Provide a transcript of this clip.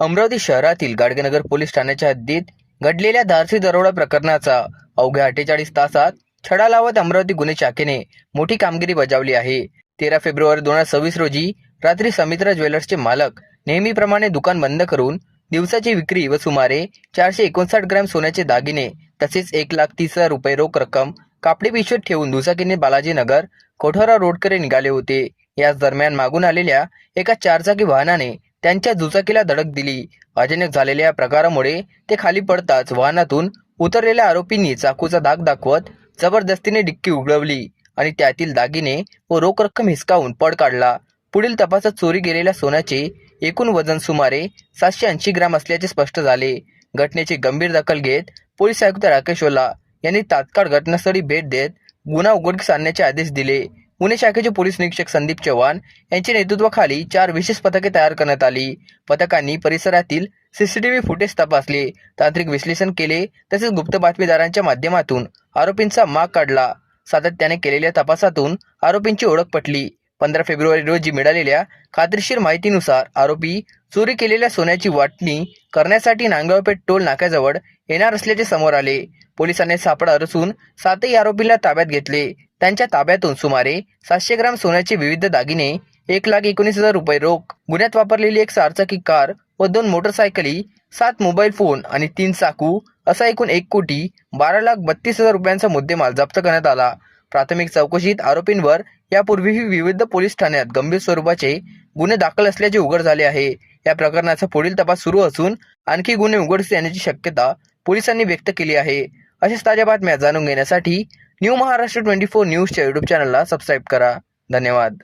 अमरावती शहरातील गाडगेनगर पोलीस ठाण्याच्या हद्दीत घडलेल्या धारसी दरोडा प्रकरणाचा अवघ्या अठ्ठेचाळीस तासात छडा लावत अमरावती गुन्हे शाखेने मोठी कामगिरी बजावली आहे. तेरा फेब्रुवारी दोन हजार सव्वीस रोजी रात्री समित्रा ज्वेलर्सचे मालक नेहमीप्रमाणे दुकान बंद करून दिवसाची विक्री व सुमारे चारशे एकोणसाठ ग्रॅम सोन्याचे दागिने तसेच एक लाख तीस हजार रुपये रोख रक्कम कापडी पिशवीत ठेवून दुचाकीने बालाजीनगर कोठारा रोडकडे निघाले होते. याच दरम्यान मागून आलेल्या एका चारचाकी वाहनाने त्यांच्या दुचाकीला धडक दिली. अचानक झालेल्या या प्रकारामुळे ते खाली पडताच वाहनातून उतरलेल्या आरोपींनी चाकूचा दाग दाखवत जबरदस्तीने डिक्की उघडवली आणि त्यातील दागिने व रोख रक्कम हिसकावून पड काढला. पुढील तपासात चोरी गेलेल्या सोन्याचे एकूण वजन सुमारे सातशे ऐंशी ग्रॅम असल्याचे स्पष्ट झाले. घटनेची गंभीर दखल घेत पोलीस आयुक्त राकेश ओला यांनी तात्काळ घटनास्थळी भेट देत गुन्हा उघडकीस आणण्याचे आदेश दिले. पुणे शाखेचे पोलीस निरीक्षक संदीप चव्हाण यांच्या नेतृत्वाखाली चार विशेष पथके तयार करण्यात आली. पथकांनी परिसरातील सीसीटीव्ही फुटेज तपासले तांत्रिक विश्लेषण केले तसेच गुप्त बातमीदारांच्या माध्यमातून आरोपींचा माग काढला. सातत्याने केलेल्या तपासातून आरोपींची ओळख पटली. पंधरा फेब्रुवारी रोजी मिळालेल्या खात्रीशीर माहितीनुसार आरोपी चोरी केलेल्या सोन्याची वाटणी करण्यासाठी नांगरपेठ टोल नाक्याजवळ येणार असल्याचे समोर आले. पोलिसांनी सापळा रचून सातही आरोपींना ताब्यात घेतले. त्यांच्या ताब्यातून सुमारे सातशे ग्राम सोन्याचे विविध दागिने एक लाख एकोणीस हजार रुपये रोख गुन्ह्यात वापरलेली एक चारचाकी कार व दोन मोटरसायकली सात मोबाईल फोन आणि तीन चाकू असा एकूण एक कोटी बारा लाख बत्तीस हजार रुपयांचा मुद्देमाल जप्त करण्यात आला. प्राथमिक चौकशीत आरोपींवर यापूर्वीही विविध पोलीस ठाण्यात गंभीर स्वरूपाचे गुन्हे दाखल असल्याचे उघड झाले आहे. या प्रकरणाचा पुढील तपास सुरू असून आणखी गुन्हे उघडकीस येण्याची शक्यता पोलिसांनी व्यक्त केली आहे. अशाच ताज्या बातम्या जाणून घेण्यासाठी न्यू महाराष्ट्र ट्वेंटी फोर न्यूजच्या युट्यूब चॅनलला सबस्क्राईब करा. धन्यवाद.